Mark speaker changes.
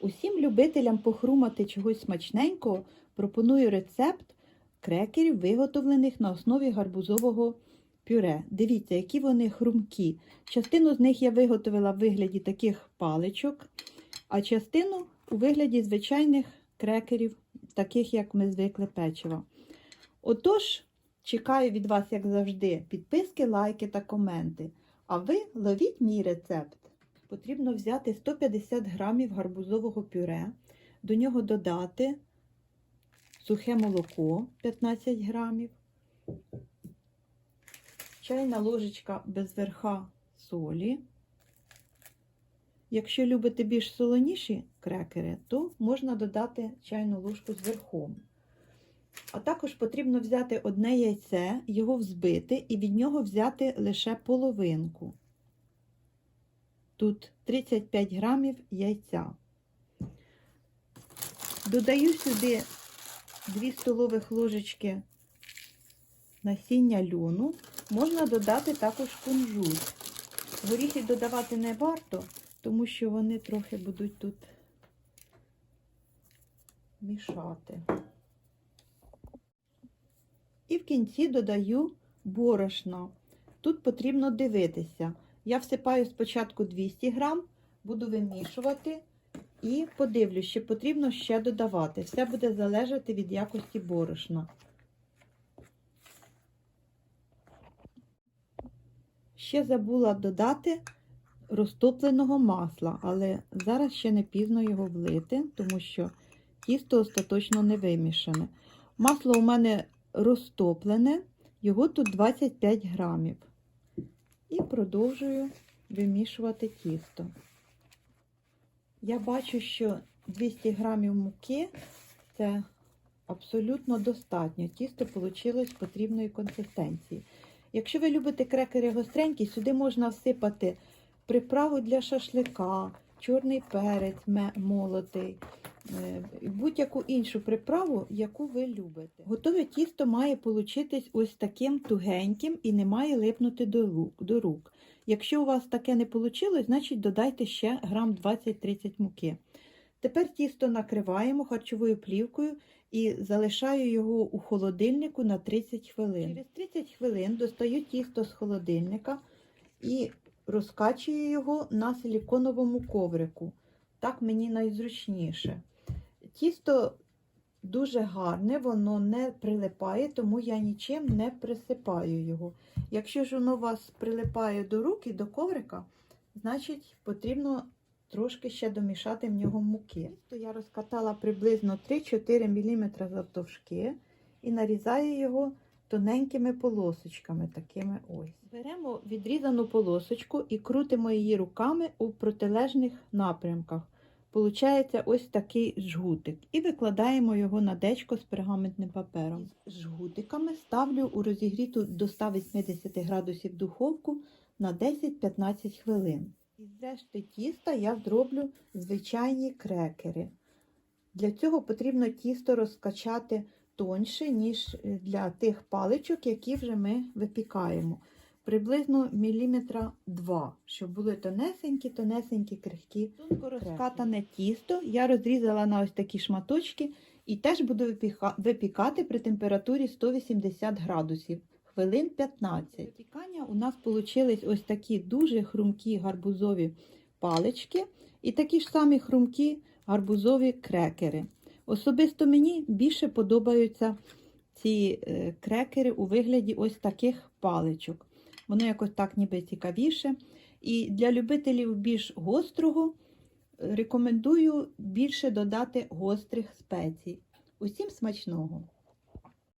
Speaker 1: Усім любителям похрумати чогось смачненького пропоную рецепт крекерів, виготовлених на основі гарбузового пюре. Дивіться, які вони хрумкі. Частину з них я виготовила в вигляді таких паличок, а частину у вигляді звичайних крекерів, таких, як ми звикли печива. Отож, чекаю від вас, як завжди, підписки, лайки та коменти. А ви ловіть мій рецепт. Потрібно взяти 150 грамів гарбузового пюре, до нього додати сухе молоко 15 грамів, чайна ложечка без верха солі. Якщо любите більш солоніші крекери, то можна додати чайну ложку з верхом. А також потрібно взяти одне яйце, його взбити і від нього взяти лише половинку. Тут 35 грамів яйця. Додаю сюди 2 столових ложечки насіння льону. Можна додати також кунжут. Горіхи додавати не варто, тому що вони трохи будуть тут мішати. І в кінці додаю борошно. Тут потрібно дивитися. Я всипаю спочатку 200 грам, буду вимішувати і подивлюсь, що потрібно ще додавати. Все буде залежати від якості борошна. Ще забула додати розтопленого масла, але зараз ще не пізно його влити, тому що тісто остаточно не вимішане. Масло у мене розтоплене, його тут 25 грамів. І продовжую вимішувати тісто. Я бачу, що 200 грамів муки це абсолютно достатньо. Тісто вийшло потрібної консистенції. Якщо ви любите крекери гостренькі, сюди можна всипати приправу для шашлика, чорний перець молотий, будь-яку іншу приправу, яку ви любите. Готове тісто має получитись ось таким тугеньким і не має липнути до рук. Якщо у вас таке не вийшло, значить додайте ще грам 20-30 муки. Тепер тісто накриваємо харчовою плівкою і залишаю його у холодильнику на 30 хвилин. Через 30 хвилин достаю тісто з холодильника і розкачую його на силіконовому коврику. Так мені найзручніше. Тісто дуже гарне, воно не прилипає, тому я нічим не присипаю його. Якщо ж воно у вас прилипає до рук і до коврика, значить потрібно трошки ще домішати в нього муки. То я розкатала приблизно 3-4 мм завтовшки і нарізаю його тоненькими полосочками. такими ось. Беремо відрізану полосочку і крутимо її руками у протилежних напрямках. Получається ось такий жгутик. І викладаємо його на дечко з пергаментним папером. З жгутиками ставлю у розігріту до 180 градусів духовку на 10-15 хвилин. Із решти тіста я зроблю звичайні крекери. Для цього потрібно тісто розкачати тоньше, ніж для тих паличок, які вже ми випікаємо приблизно міліметра 2, щоб були тонесенькі, тонесенькі крихкі. Тонко розкатане тісто я розрізала на ось такі шматочки і теж буду випікати при температурі 180 градусів. Хвилин 15. Випікання у нас вийшли ось такі дуже хрумкі гарбузові палички і такі ж самі хрумкі гарбузові крекери. Особисто мені більше подобаються ці е, крекери у вигляді ось таких паличок. Воно якось так ніби цікавіше. І для любителів більш гострого рекомендую більше додати гострих спецій. Усім смачного!